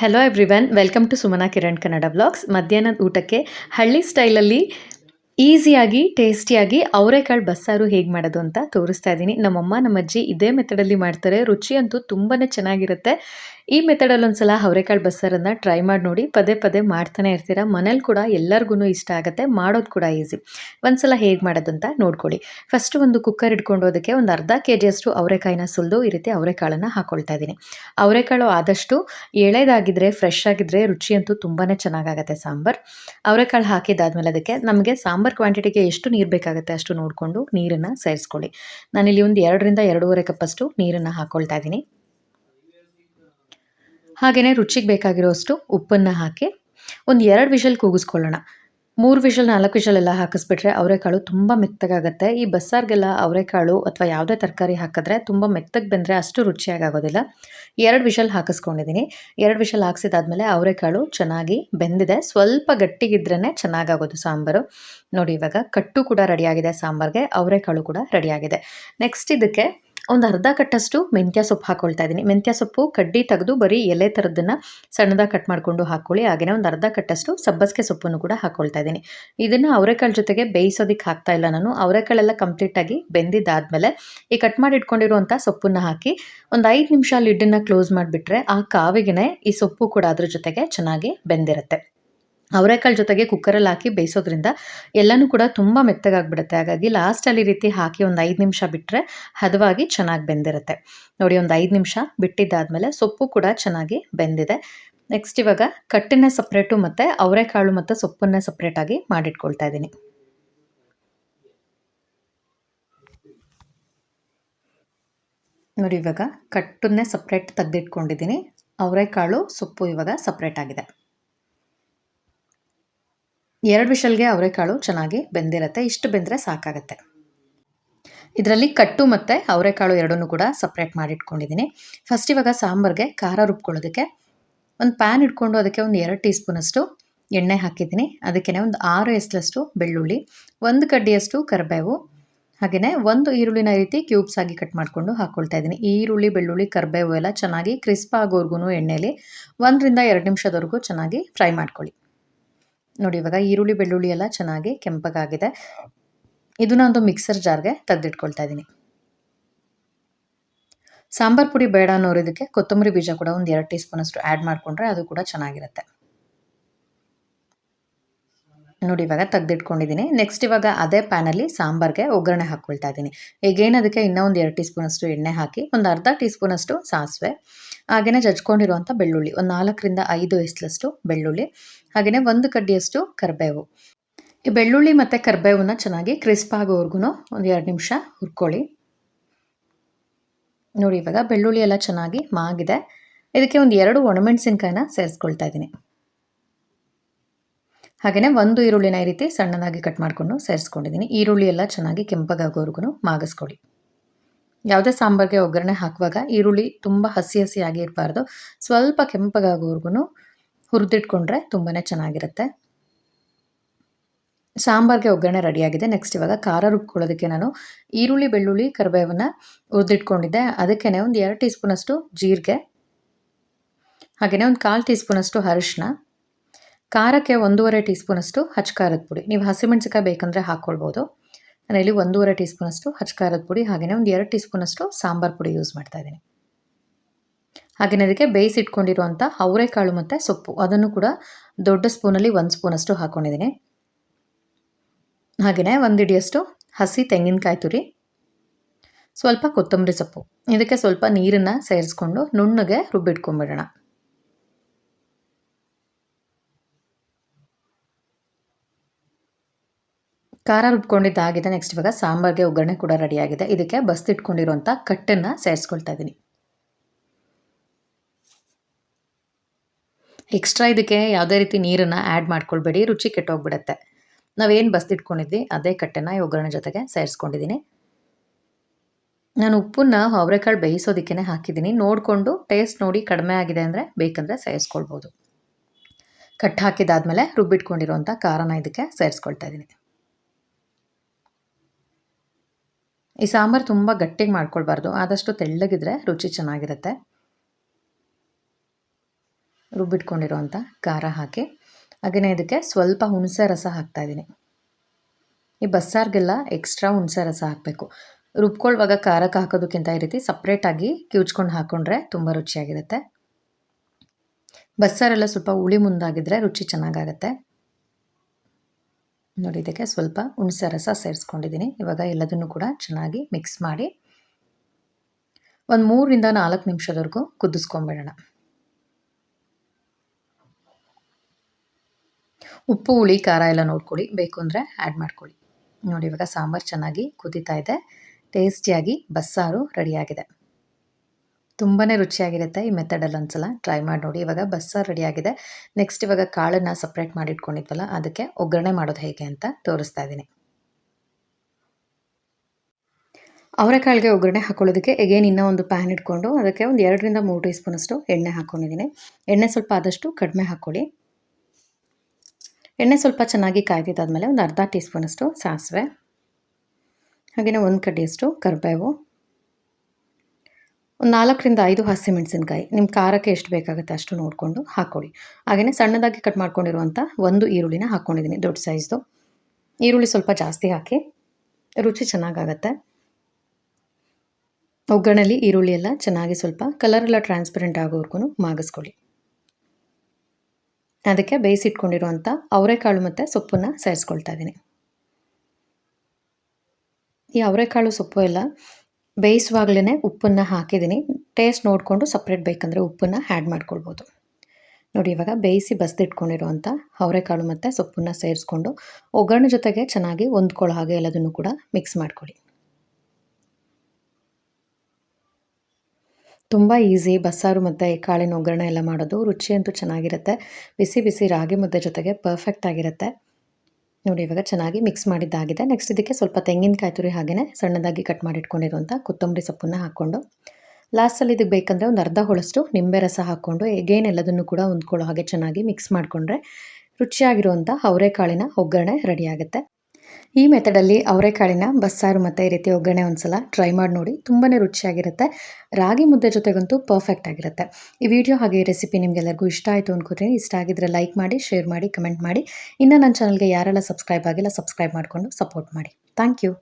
Hello everyone welcome to Sumana Kiran Kannada blogs ಮಧ್ಯಾಹ್ನದ ಊಟಕ್ಕೆ ಹಳ್ಳಿ ಸ್ಟೈಲಲ್ಲಿ ಈಸಿಯಾಗಿ ಟೇಸ್ಟಿಯಾಗಿ ಅವರೆಕಾಳು ಬಸ್ಸಾರು ಹೇಗೆ ಮಾಡೋದು ಅಂತ ತೋರಿಸ್ತಾ ಇದ್ದೀನಿ. ನಮ್ಮಮ್ಮ ನಮ್ಮ ಅಜ್ಜಿ ಇದೇ ಮೆಥಡಲ್ಲಿ ಮಾಡ್ತಾರೆ. ರುಚಿ ಅಂತೂ ತುಂಬಾ ಚೆನ್ನಾಗಿರುತ್ತೆ. ಈ ಮೆಥಡಲ್ಲಿ ಒಂದ್ಸಲ ಅವರೆಕಾಳು ಬಸ್ಸಾರನ್ನು ಟ್ರೈ ಮಾಡಿ ನೋಡಿ, ಪದೇ ಪದೇ ಮಾಡ್ತಾನೆ ಇರ್ತೀರ? ಮನೇಲಿ ಕೂಡ ಎಲ್ಲರಿಗೂ ಇಷ್ಟ ಆಗುತ್ತೆ, ಮಾಡೋದು ಕೂಡ ಈಸಿ ಒಂದ್ಸಲ ಹೇಗೆ ಮಾಡೋದು ಅಂತ ನೋಡ್ಕೊಳ್ಳಿ. ಫಸ್ಟ್ ಒಂದು ಕುಕ್ಕರ್ ಇಟ್ಕೊಂಡು ಅದಕ್ಕೆ ಒಂದು ಅರ್ಧ ಕೆ ಜಿಯಷ್ಟು ಅವರೆಕಾಯಿನ ಸುಲಿದು ಈ ರೀತಿ ಅವರೆಕಾಳನ್ನು ಹಾಕೊಳ್ತಾ ಇದ್ದೀನಿ. ಅವರೆಕಾಳು ಆದಷ್ಟು ಎಳೆದಾಗಿದ್ದರೆ ಫ್ರೆಶ್ ಆಗಿದ್ದರೆ ರುಚಿಯಂತೂ ತುಂಬಾ ಚೆನ್ನಾಗಾಗತ್ತೆ ಸಾಂಬಾರ್. ಅವರೆಕಾಳು ಹಾಕಿದಾದ್ಮೇಲೆ ಅದಕ್ಕೆ ನಮಗೆ ಸಾಂಬಾರ್ ಕ್ವಾಂಟಿಟಿಗೆ ಎಷ್ಟು ನೀರು ಬೇಕಾಗುತ್ತೆ ಅಷ್ಟು ನೋಡಿಕೊಂಡು ನೀರನ್ನು ಸೇರಿಸ್ಕೊಳ್ಳಿ. ನಾನಿಲ್ಲಿ ಒಂದು ಎರಡರಿಂದ ಎರಡೂವರೆ ಕಪ್ಪಷ್ಟು ನೀರನ್ನು ಹಾಕ್ಕೊಳ್ತಾ ಇದ್ದೀನಿ. ಹಾಗೆಯೇ ರುಚಿಗೆ ಬೇಕಾಗಿರೋಷ್ಟು ಉಪ್ಪನ್ನು ಹಾಕಿ ಒಂದು ಎರಡು ವಿಷಲ್ ಕೂಗಿಸ್ಕೊಳ್ಳೋಣ. ಮೂರು ವಿಷಲ್, ನಾಲ್ಕು ವಿಷಲ್ ಎಲ್ಲ ಹಾಕಿಸ್ಬಿಟ್ರೆ ಅವರೆಕಾಳು ತುಂಬ ಮೆತ್ತಗಾಗುತ್ತೆ. ಈ ಬಸ್ಸಾರಿಗೆಲ್ಲ ಅವರೆಕಾಳು ಅಥವಾ ಯಾವುದೇ ತರಕಾರಿ ಹಾಕಿದ್ರೆ ತುಂಬ ಮೆತ್ತಗೆ ಬಂದರೆ ಅಷ್ಟು ರುಚಿಯಾಗಿ ಆಗೋದಿಲ್ಲ ಎರಡು ವಿಷಲ್ ಹಾಕಿಸ್ಕೊಂಡಿದ್ದೀನಿ ಎರಡು ವಿಷಲ್ ಹಾಕ್ಸಿದಾದ್ಮೇಲೆ ಅವರೆಕಾಳು ಚೆನ್ನಾಗಿ ಬೆಂದಿದೆ. ಸ್ವಲ್ಪ ಗಟ್ಟಿಗಿದ್ರೇ ಚೆನ್ನಾಗಾಗೋದು ಸಾಂಬಾರು. ನೋಡಿ ಇವಾಗ ಕಟ್ಟು ಕೂಡ ರೆಡಿಯಾಗಿದೆ ಸಾಂಬಾರಿಗೆ ಅವರೆಕಾಳು ಕೂಡ ರೆಡಿಯಾಗಿದೆ. ನೆಕ್ಸ್ಟ್ ಇದಕ್ಕೆ ಒಂದು ಅರ್ಧ ಕಟ್ಟಷ್ಟು ಮೆಂತ್ಯ ಸೊಪ್ಪು ಹಾಕ್ಕೊಳ್ತಾ ಇದ್ದೀನಿ. ಮೆಂತ್ಯ ಸೊಪ್ಪು ಕಡ್ಡಿ ತೆಗೆದು ಬರೀ ಎಲೆ ಥರದ್ದನ್ನು ಸಣ್ಣದಾಗಿ ಕಟ್ ಮಾಡಿಕೊಂಡು ಹಾಕ್ಕೊಳ್ಳಿ ಹಾಗೆಯೇ ಒಂದು ಅರ್ಧ ಕಟ್ಟಷ್ಟು ಸಬ್ಬಸಿಗೆ ಸೊಪ್ಪನ್ನು ಕೂಡ ಹಾಕ್ಕೊಳ್ತಾ ಇದ್ದೀನಿ. ಇದನ್ನು ಅವರೆಕಾಳು ಜೊತೆಗೆ ಬೇಯಿಸೋದಕ್ಕೆ ಹಾಕ್ತಾ ಇಲ್ಲ ನಾನು. ಅವರೆಕಾಳೆಲ್ಲ ಕಂಪ್ಲೀಟಾಗಿ ಬೆಂದಿದ್ದಾದಮೇಲೆ ಈ ಕಟ್ ಮಾಡಿ ಇಟ್ಕೊಂಡಿರುವಂಥ ಸೊಪ್ಪನ್ನು ಹಾಕಿ ಒಂದು ಐದು ನಿಮಿಷ ಲಿಡ್ಡನ್ನು ಕ್ಲೋಸ್ ಮಾಡಿಬಿಟ್ರೆ ಆ ಕಾವಿಗೆ ಈ ಸೊಪ್ಪು ಕೂಡ ಅದ್ರ ಜೊತೆಗೆ ಚೆನ್ನಾಗಿ ಬೆಂದಿರುತ್ತೆ. ಅವರೆಕಾಳು ಜೊತೆಗೆ ಕುಕ್ಕರಲ್ಲಿ ಹಾಕಿ ಬೇಯಿಸೋದ್ರಿಂದ ಎಲ್ಲನೂ ಕೂಡ ತುಂಬ ಮೆತ್ತಗಾಗ್ಬಿಡುತ್ತೆ. ಹಾಗಾಗಿ ಲಾಸ್ಟಲ್ಲಿ ರೀತಿ ಹಾಕಿ ಒಂದು ಐದು ನಿಮಿಷ ಬಿಟ್ಟರೆ ಹದವಾಗಿ ಚೆನ್ನಾಗಿ ಬೆಂದಿರುತ್ತೆ. ನೋಡಿ ಒಂದು ಐದು ನಿಮಿಷ ಬಿಟ್ಟಿದ್ದಾದಮೇಲೆ ಸೊಪ್ಪು ಕೂಡ ಚೆನ್ನಾಗಿ ಬೆಂದಿದೆ. ನೆಕ್ಸ್ಟ್ ಇವಾಗ ಕಟ್ಟನ್ನೇ ಸಪ್ರೇಟು ಮತ್ತು ಅವರೆಕಾಳು ಮತ್ತು ಸೊಪ್ಪನ್ನೇ ಸಪ್ರೇಟಾಗಿ ಮಾಡಿಟ್ಕೊಳ್ತಾ ಇದ್ದೀನಿ. ನೋಡಿ ಇವಾಗ ಕಟ್ಟನ್ನೇ ಸಪ್ರೇಟ್ ತೆಗೆದಿಟ್ಕೊಂಡಿದ್ದೀನಿ. ಅವರೆಕಾಳು ಸೊಪ್ಪು ಇವಾಗ ಸಪ್ರೇಟ್ ಆಗಿದೆ. ಎರಡು ವಿಷಲ್ಗೆ ಅವರೆಕಾಳು ಚೆನ್ನಾಗಿ ಬೆಂದಿರುತ್ತೆ, ಇಷ್ಟು ಬೆಂದರೆ ಸಾಕಾಗುತ್ತೆ. ಇದರಲ್ಲಿ ಕಟ್ಟು ಮತ್ತು ಅವರೆಕಾಳು ಎರಡನ್ನೂ ಕೂಡ ಸಪ್ರೇಟ್ ಮಾಡಿಟ್ಕೊಂಡಿದ್ದೀನಿ ಫಸ್ಟ್ ಇವಾಗ ಸಾಂಬಾರಿಗೆ ಖಾರ ರುಬ್ಕೊಳ್ಳೋದಕ್ಕೆ ಒಂದು ಪ್ಯಾನ್ ಇಟ್ಕೊಂಡು ಅದಕ್ಕೆ ಒಂದು ಎರಡು ಟೀ ಸ್ಪೂನಷ್ಟು ಎಣ್ಣೆ ಹಾಕಿದ್ದೀನಿ. ಅದಕ್ಕೆ ಒಂದು ಆರು ಎಸ್ಲಷ್ಟು ಬೆಳ್ಳುಳ್ಳಿ, ಒಂದು ಕಡ್ಡಿಯಷ್ಟು ಕರಿಬೇವು ಹಾಗೆಯೇ ಒಂದು ಈರುಳ್ಳಿನ ರೀತಿ ಕ್ಯೂಬ್ಸ್ ಆಗಿ ಕಟ್ ಮಾಡಿಕೊಂಡು ಹಾಕ್ಕೊಳ್ತಾ ಇದ್ದೀನಿ. ಈರುಳ್ಳಿ, ಬೆಳ್ಳುಳ್ಳಿ, ಕರಿಬೇವು ಎಲ್ಲ ಚೆನ್ನಾಗಿ ಕ್ರಿಸ್ಪ್ ಆಗೋರ್ಗು ಎಣ್ಣೆಯಲ್ಲಿ ಒಂದರಿಂದ ಎರಡು ನಿಮಿಷದವರೆಗೂ ಚೆನ್ನಾಗಿ ಫ್ರೈ ಮಾಡ್ಕೊಳ್ಳಿ. ನೋಡಿ, ಇವಾಗ ಈರುಳ್ಳಿ, ಬೆಳ್ಳುಳ್ಳಿ ಎಲ್ಲ ಚೆನ್ನಾಗಿ ಕೆಂಪಗಾಗಿದೆ. ಇದನ್ನ ಒಂದು ಮಿಕ್ಸರ್ ಜಾರ್ಗೆ ತೆಗೆದಿಟ್ಕೊಳ್ತಾ ಇದ್ದೀನಿ ಸಾಂಬಾರ್ ಪುಡಿ ಬೇಡ ಅನ್ನೋರು ಇದಕ್ಕೆ ಕೊತ್ತಂಬರಿ ಬೀಜ ಕೂಡ ಒಂದು ಎರಡು ಟೀ ಸ್ಪೂನಷ್ಟು ಆ್ಯಡ್ ಮಾಡಿಕೊಂಡ್ರೆ ಅದು ಕೂಡ ಚೆನ್ನಾಗಿರುತ್ತೆ. ನೋಡಿ, ಇವಾಗ ತೆಗೆದಿಟ್ಕೊಂಡಿದ್ದೀನಿ ನೆಕ್ಸ್ಟ್ ಇವಾಗ ಅದೇ ಪ್ಯಾನಲ್ಲಿ ಸಾಂಬಾರ್ಗೆ ಒಗ್ಗರಣೆ ಹಾಕ್ಕೊಳ್ತಾ ಇದ್ದೀನಿ ಈಗೇನು ಅದಕ್ಕೆ ಇನ್ನೂ ಒಂದು ಎರಡು ಟೀ ಸ್ಪೂನಷ್ಟು ಎಣ್ಣೆ ಹಾಕಿ ಒಂದು ಅರ್ಧ ಟೀ ಸ್ಪೂನಷ್ಟು ಸಾಸಿವೆ ಹಾಗೆಯೇ ಜಜ್ಕೊಂಡಿರುವಂಥ ಬೆಳ್ಳುಳ್ಳಿ. ಒಂದು ನಾಲ್ಕರಿಂದ ಐದು ಎಸ್ಲಷ್ಟು ಬೆಳ್ಳುಳ್ಳಿ. ಹಾಗೆಯೇ ಒಂದು ಕಡ್ಡಿಯಷ್ಟು ಕರಿಬೇವು. ಈ ಬೆಳ್ಳುಳ್ಳಿ ಮತ್ತು ಕರಿಬೇವನ್ನ ಚೆನ್ನಾಗಿ ಕ್ರಿಸ್ಪ್ ಆಗೋವರೆಗೂ ಒಂದು ಎರಡು ನಿಮಿಷ ಹುರ್ಕೊಳ್ಳಿ. ನೋಡಿ, ಇವಾಗ ಬೆಳ್ಳುಳ್ಳಿ ಎಲ್ಲ ಚೆನ್ನಾಗಿ ಮಾಗಿದೆ. ಇದಕ್ಕೆ ಒಂದು ಎರಡು ಒಣಮೆಣಸಿನ್ಕಾಯಿನ ಸೇರಿಸ್ಕೊಳ್ತಾ ಇದ್ದೀನಿ. ಹಾಗೆಯೇ ಒಂದು ಈರುಳ್ಳಿನ ಈ ರೀತಿ ಸಣ್ಣದಾಗಿ ಕಟ್ ಮಾಡಿಕೊಂಡು ಸೇರಿಸ್ಕೊಂಡಿದ್ದೀನಿ. ಈರುಳ್ಳಿ ಎಲ್ಲ ಚೆನ್ನಾಗಿ ಕೆಂಪಗಾಗೋವರೆಗೂ ಮಾಗಿಸ್ಕೊಳ್ಳಿ. ಯಾವುದೇ ಸಾಂಬಾರಿಗೆ ಒಗ್ಗರಣೆ ಹಾಕುವಾಗ ಈರುಳ್ಳಿ ತುಂಬ ಹಸಿ ಹಸಿಯಾಗಿ ಇರಬಾರ್ದು. ಸ್ವಲ್ಪ ಕೆಂಪಗಾಗೋವರೆಗೂ ಹುರಿದಿಟ್ಕೊಂಡ್ರೆ ತುಂಬಾ ಚೆನ್ನಾಗಿರುತ್ತೆ. ಸಾಂಬಾರಿಗೆ ಒಗ್ಗರಣೆ ರೆಡಿಯಾಗಿದೆ. ನೆಕ್ಸ್ಟ್ ಇವಾಗ ಖಾರ ರುಬ್ಕೊಳ್ಳೋದಕ್ಕೆ ನಾನು ಈರುಳ್ಳಿ, ಬೆಳ್ಳುಳ್ಳಿ, ಕರಿಬೇವನ್ನು ಹುರಿದಿಟ್ಕೊಂಡಿದ್ದೆ. ಅದಕ್ಕೇ ಒಂದು ಎರಡು ಟೀ ಸ್ಪೂನಷ್ಟು ಜೀರಿಗೆ ಹಾಗೆಯೇ ಒಂದು ಕಾಲು ಟೀ ಸ್ಪೂನಷ್ಟು ಅರಿಶಿನ ಖಾರಕ್ಕೆ ಒಂದೂವರೆ ಟೀ ಸ್ಪೂನಷ್ಟು ಹಚ್ಚ ಖಾರದ ಪುಡಿ. ನೀವು ಹಸಿಮೆಣ್ಸಿಕಾಯಿ ಬೇಕಂದರೆ ಹಾಕ್ಕೊಳ್ಬೋದು ನಾನಿಲ್ಲಿ ಒಂದೂವರೆ ಟೀ ಸ್ಪೂನಷ್ಟು ಹಚ್ಕಾರದ ಪುಡಿ ಹಾಗೆಯೇ ಒಂದು ಎರಡು ಟೀ ಸ್ಪೂನಷ್ಟು ಸಾಂಬಾರು ಪುಡಿ ಯೂಸ್ ಮಾಡ್ತಾ ಇದ್ದೀನಿ. ಹಾಗೆಯೇ ಅದಕ್ಕೆ ಬೇಯಿಸಿಟ್ಕೊಂಡಿರುವಂಥ ಅವರೆಕಾಳು ಮತ್ತು ಸೊಪ್ಪು, ಅದನ್ನು ಕೂಡ ದೊಡ್ಡ ಸ್ಪೂನಲ್ಲಿ ಒಂದು ಸ್ಪೂನಷ್ಟು ಹಾಕ್ಕೊಂಡಿದ್ದೀನಿ ಹಾಗೆಯೇ ಒಂದು ಇಡಿಯಷ್ಟು ಹಸಿ ತೆಂಗಿನಕಾಯಿ ತುರಿ, ಸ್ವಲ್ಪ ಕೊತ್ತಂಬರಿ ಸೊಪ್ಪು. ಇದಕ್ಕೆ ಸ್ವಲ್ಪ ನೀರನ್ನು ಸೇರಿಸ್ಕೊಂಡು ನುಣ್ಣಗೆ ರುಬ್ಬಿಟ್ಕೊಂಡ್ಬಿಡೋಣ. ಖಾರ ರುಬ್ಕೊಂಡಿದ್ದಾಗಿದೆ ನೆಕ್ಸ್ಟ್ ಇವಾಗ ಸಾಂಬಾರಿಗೆ ಒಗ್ಗರಣೆ ಕೂಡ ರೆಡಿಯಾಗಿದೆ ಇದಕ್ಕೆ ಬಸ್ತಿಟ್ಕೊಂಡಿರುವಂಥ ಕಟ್ಟನ್ನು ಸೇರಿಸ್ಕೊಳ್ತಾ ಇದ್ದೀನಿ ಎಕ್ಸ್ಟ್ರಾ ಇದಕ್ಕೆ ಯಾವುದೇ ರೀತಿ ನೀರನ್ನು ಆ್ಯಡ್ ಮಾಡ್ಕೊಳ್ಬೇಡಿ, ರುಚಿ ಕೆಟ್ಟೋಗ್ಬಿಡತ್ತೆ. ನಾವೇನು ಬಸ್ತಿಟ್ಕೊಂಡಿದ್ವಿ ಅದೇ ಕಟ್ಟನ್ನು ಈ ಒಗ್ಗರಣೆ ಜೊತೆಗೆ ಸೇರಿಸ್ಕೊಂಡಿದ್ದೀನಿ ನಾನು ಉಪ್ಪನ್ನು ಅವರೆಕಾಳು ಬೇಯಿಸೋದಕ್ಕೇ ಹಾಕಿದ್ದೀನಿ ನೋಡಿಕೊಂಡು ಟೇಸ್ಟ್ ನೋಡಿ ಕಡಿಮೆ ಆಗಿದೆ ಅಂದರೆ ಬೇಕಂದರೆ ಸೇರಿಸ್ಕೊಳ್ಬೋದು. ಕಟ್ಟು ಹಾಕಿದಾದಮೇಲೆ ರುಬ್ಬಿಟ್ಕೊಂಡಿರುವಂಥ ಖಾರನ ಇದಕ್ಕೆ ಸೇರಿಸ್ಕೊಳ್ತಾ ಇದ್ದೀನಿ ಈ ಸಾಂಬಾರು ತುಂಬ ಗಟ್ಟಿಗೆ ಮಾಡ್ಕೊಳ್ಬಾರ್ದು. ಆದಷ್ಟು ತೆಳ್ಳಗಿದ್ರೆ ರುಚಿ ಚೆನ್ನಾಗಿರುತ್ತೆ. ರುಬ್ಬಿಟ್ಕೊಂಡಿರೋವಂಥ ಖಾರ ಹಾಕಿ. ಹಾಗೆಯೇ ಇದಕ್ಕೆ ಸ್ವಲ್ಪ ಹುಣಸೆ ರಸ ಹಾಕ್ತಾಯಿದ್ದೀನಿ ಈ ಬಸ್ಸಾರ್ಗೆಲ್ಲ ಎಕ್ಸ್ಟ್ರಾ ಹುಣಸೆ ರಸ ಹಾಕಬೇಕು. ರುಬ್ಕೊಳ್ಳುವಾಗ ಖಾರಕ್ಕೆ ಹಾಕೋದಕ್ಕಿಂತ ಈ ರೀತಿ ಸಪ್ರೇಟಾಗಿ ಕಿವುಚ್ಕೊಂಡು ಹಾಕ್ಕೊಂಡ್ರೆ ತುಂಬ ರುಚಿಯಾಗಿರುತ್ತೆ. ಬಸ್ಸಾರೆಲ್ಲ ಸ್ವಲ್ಪ ಹುಳಿ ಮುಂದಾಗಿದ್ದರೆ ರುಚಿ ಚೆನ್ನಾಗಾಗತ್ತೆ. ನೋಡಿ, ಇದಕ್ಕೆ ಸ್ವಲ್ಪ ಹುಣಸೆ ರಸ ಸೇರಿಸ್ಕೊಂಡಿದ್ದೀನಿ. ಇವಾಗ ಎಲ್ಲದನ್ನು ಕೂಡ ಚೆನ್ನಾಗಿ ಮಿಕ್ಸ್ ಮಾಡಿ ಒಂದು ಮೂರರಿಂದ ನಾಲ್ಕು ನಿಮಿಷದವರೆಗೂ ಕುದಿಸ್ಕೊಂಬಿಡೋಣ. ಉಪ್ಪು, ಹುಳಿ, ಖಾರ ಎಲ್ಲ ನೋಡ್ಕೊಳ್ಳಿ. ಬೇಕು ಅಂದರೆ ಆ್ಯಡ್ ಮಾಡ್ಕೊಳ್ಳಿ. ನೋಡಿ, ಇವಾಗ ಸಾಂಬಾರು ಚೆನ್ನಾಗಿ ಕುದೀತಾ ಇದೆ. ಟೇಸ್ಟಿಯಾಗಿ ಬಸ್ಸಾರು ರೆಡಿಯಾಗಿದೆ ತುಂಬಾ ರುಚಿಯಾಗಿರುತ್ತೆ ಈ ಮೆಥಡಲ್ಲಿ ಒಂದ್ಸಲ ಟ್ರೈ ಮಾಡಿ ನೋಡಿ. ಇವಾಗ ಬಸ್ಸಾರು ರೆಡಿಯಾಗಿದೆ ನೆಕ್ಸ್ಟ್ ಇವಾಗ ಕಾಳನ್ನು ಸಪ್ರೇಟ್ ಮಾಡಿ ಇಟ್ಕೊಂಡಿದ್ವಲ್ಲ, ಅದಕ್ಕೆ ಒಗ್ಗರಣೆ ಮಾಡೋದು ಹೇಗೆ ಅಂತ ತೋರಿಸ್ತಾ ಇದ್ದೀನಿ. ಅವರೆಕಾಳಿಗೆ ಒಗ್ಗರಣೆ ಹಾಕೊಳ್ಳೋದಕ್ಕೆ ಎಗೇನ್ ಇನ್ನೂ ಒಂದು ಪ್ಯಾನ್ ಇಟ್ಕೊಂಡು ಅದಕ್ಕೆ ಒಂದು ಎರಡರಿಂದ ಮೂರು ಟೀ ಸ್ಪೂನಷ್ಟು ಎಣ್ಣೆ ಹಾಕ್ಕೊಂಡಿದ್ದೀನಿ ಎಣ್ಣೆ ಸ್ವಲ್ಪ ಆದಷ್ಟು ಕಡಿಮೆ ಹಾಕ್ಕೊಳ್ಳಿ. ಎಣ್ಣೆ ಸ್ವಲ್ಪ ಚೆನ್ನಾಗಿ ಕಾಯ್ದಿದ್ದಾದಮೇಲೆ ಒಂದು ಅರ್ಧ ಟೀ ಸಾಸಿವೆ ಹಾಗೆಯೇ ಒಂದು ಕಡ್ಡಿಯಷ್ಟು ಕರಿಬೇವು ಒಂದು ನಾಲ್ಕರಿಂದ ಐದು ಹಸಿಮೆಣಸಿನ್ಕಾಯಿ ನಿಮ್ಮ ಖಾರಕ್ಕೆ ಎಷ್ಟು ಬೇಕಾಗುತ್ತೆ ಅಷ್ಟು ನೋಡಿಕೊಂಡು ಹಾಕ್ಕೊಳ್ಳಿ ಹಾಗೆಯೇ ಸಣ್ಣದಾಗಿ ಕಟ್ ಮಾಡ್ಕೊಂಡಿರುವಂಥ ಒಂದು ಈರುಳ್ಳಿನ ಹಾಕ್ಕೊಂಡಿದ್ದೀನಿ ದೊಡ್ಡ ಸೈಜ್ದು. ಈರುಳ್ಳಿ ಸ್ವಲ್ಪ ಜಾಸ್ತಿ ಹಾಕಿ, ರುಚಿ ಚೆನ್ನಾಗಾಗತ್ತೆ. ಒಗ್ಗರಣೆಯಲ್ಲಿ ಈರುಳ್ಳಿ ಎಲ್ಲ ಚೆನ್ನಾಗಿ ಸ್ವಲ್ಪ ಕಲರೆಲ್ಲ ಟ್ರಾನ್ಸ್ಪರೆಂಟ್ ಆಗೋವರೆಗೂ ಮಾಗಿಸ್ಕೊಳ್ಳಿ. ಅದಕ್ಕೆ ಬೇಯಿಸಿಟ್ಕೊಂಡಿರುವಂಥ ಅವರೆಕಾಳು ಮತ್ತು ಸೊಪ್ಪನ್ನು ಸೇರಿಸ್ಕೊಳ್ತಾ ಇದ್ದೀನಿ. ಈ ಅವರೆಕಾಳು ಸೊಪ್ಪು ಎಲ್ಲ ಬೇಯಿಸುವಾಗಲೇ ಉಪ್ಪನ್ನು ಹಾಕಿದ್ದೀನಿ. ಟೇಸ್ಟ್ ನೋಡಿಕೊಂಡು ಸಪ್ರೇಟ್ ಬೇಕಂದರೆ ಉಪ್ಪನ್ನು ಆ್ಯಡ್ ಮಾಡ್ಕೊಳ್ಬೋದು. ನೋಡಿ, ಇವಾಗ ಬೇಯಿಸಿ ಬಸ್ದಿಟ್ಕೊಂಡಿರುವಂಥ ಅವರೆಕಾಳು ಮತ್ತು ಸೊಪ್ಪನ್ನು ಸೇರಿಸ್ಕೊಂಡು ಒಗ್ಗರಣೆ ಜೊತೆಗೆ ಚೆನ್ನಾಗಿ ಹೊಂದ್ಕೊಳ್ಳೋ ಹಾಗೆ ಎಲ್ಲದನ್ನು ಕೂಡ ಮಿಕ್ಸ್ ಮಾಡ್ಕೊಳ್ಳಿ. ತುಂಬ ಈಸಿ ಬಸ್ಸಾರು ಮತ್ತು ಕಾಳಿನ ಒಗ್ಗರಣೆ ಎಲ್ಲ ಮಾಡೋದು. ರುಚಿಯಂತೂ ಚೆನ್ನಾಗಿರುತ್ತೆ. ಬಿಸಿ ಬಿಸಿ ರಾಗಿ ಮುದ್ದೆ ಜೊತೆಗೆ ಪರ್ಫೆಕ್ಟ್ ಆಗಿರುತ್ತೆ. ನೋಡಿ, ಇವಾಗ ಚೆನ್ನಾಗಿ ಮಿಕ್ಸ್ ಮಾಡಿದ್ದಾಗಿದೆ. ನೆಕ್ಸ್ಟ್ ಇದಕ್ಕೆ ಸ್ವಲ್ಪ ತೆಂಗಿನಕಾಯಿ ತುರಿ ಹಾಗೆಯೇ ಸಣ್ಣದಾಗಿ ಕಟ್ ಮಾಡಿಟ್ಕೊಂಡಿರುವಂಥ ಕೊತ್ತಂಬರಿ ಸೊಪ್ಪನ್ನು ಹಾಕ್ಕೊಂಡು ಲಾಸ್ಟಲ್ಲಿ ಇದಕ್ಕೆ ಬೇಕಂದರೆ ಒಂದು ಅರ್ಧ ಹೊಳಷ್ಟು ನಿಂಬೆ ರಸ ಹಾಕ್ಕೊಂಡು ಎಗೇನ್ ಎಲ್ಲದನ್ನು ಕೂಡ ಹೊಂದ್ಕೊಳ್ಳೋ ಹಾಗೆ ಚೆನ್ನಾಗಿ ಮಿಕ್ಸ್ ಮಾಡಿಕೊಂಡ್ರೆ ರುಚಿಯಾಗಿರುವಂಥ ಅವರೆಕಾಳಿನ ಒಗ್ಗರಣೆ ರೆಡಿಯಾಗುತ್ತೆ ಈ ಮೆಥಡಲ್ಲಿ ಅವರೆಕಾಳಿನ ಬಸ್ಸಾರು ಮತ್ತು ಈ ರೀತಿ ಒಗ್ಗರಣೆ ಒಂದು ಸಲ ಟ್ರೈ ಮಾಡಿ ನೋಡಿ. ತುಂಬಾ ರುಚಿಯಾಗಿರುತ್ತೆ. ರಾಗಿ ಮುದ್ದೆ ಜೊತೆಗಂತೂ ಪರ್ಫೆಕ್ಟ್ ಆಗಿರುತ್ತೆ. ಈ ವಿಡಿಯೋ ಹಾಗೆ ರೆಸಿಪಿ ನಿಮಗೆಲ್ಲರಿಗೂ ಇಷ್ಟ ಆಯಿತು ಅಂದ್ಕೋತೀನಿ ಇಷ್ಟ ಆಗಿದ್ರೆ ಲೈಕ್ ಮಾಡಿ ಶೇರ್ ಮಾಡಿ ಕಮೆಂಟ್ ಮಾಡಿ. ಇನ್ನು ನನ್ನ ಚಾನಲ್ಗೆ ಯಾರೆಲ್ಲ ಸಬ್ಸ್ಕ್ರೈಬ್ ಆಗಿಲ್ಲ ಸಬ್ಸ್ಕ್ರೈಬ್ ಮಾಡಿಕೊಂಡು ಸಪೋರ್ಟ್ ಮಾಡಿ. Thank you